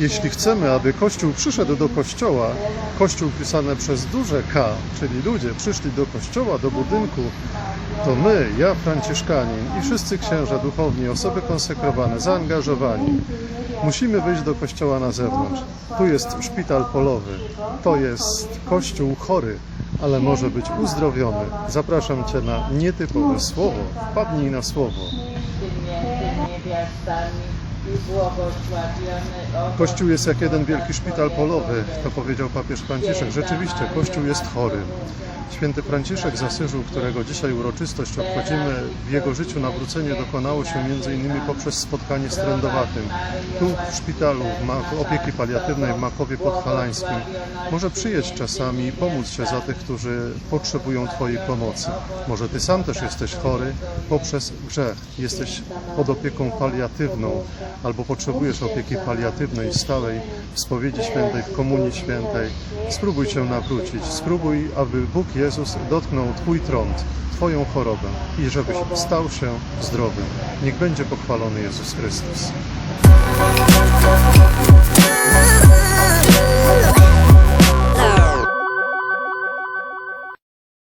Jeśli chcemy, aby Kościół przyszedł do Kościoła, Kościół pisane przez duże K, czyli ludzie przyszli do Kościoła, do budynku, to my, ja, Franciszkanin i wszyscy księża duchowni, osoby konsekrowane, zaangażowani, musimy wyjść do Kościoła na zewnątrz. Tu jest szpital polowy, to jest Kościół chory, ale może być uzdrowiony. Zapraszam Cię na nietypowe słowo. Wpadnij na słowo i błogosławiony owoc Kościół jest jak jeden wielki szpital polowy, to powiedział papież Franciszek. Rzeczywiście, Kościół jest chory. Święty Franciszek z Asyżu, którego dzisiaj uroczystość obchodzimy, w jego życiu nawrócenie dokonało się m.in. poprzez spotkanie z trędowatym. Tu w szpitalu w opieki paliatywnej w Makowie Podhalańskim może przyjeść czasami i pomóc się za tych, którzy potrzebują Twojej pomocy. Może Ty sam też jesteś chory poprzez grzech. Jesteś pod opieką paliatywną albo potrzebujesz opieki paliatywnej stałej w spowiedzi świętej, w komunii świętej. Spróbuj się nawrócić. Spróbuj, aby Bóg Jezus dotknął Twój trąd, Twoją chorobę i żebyś stał się zdrowym. Niech będzie pochwalony Jezus Chrystus.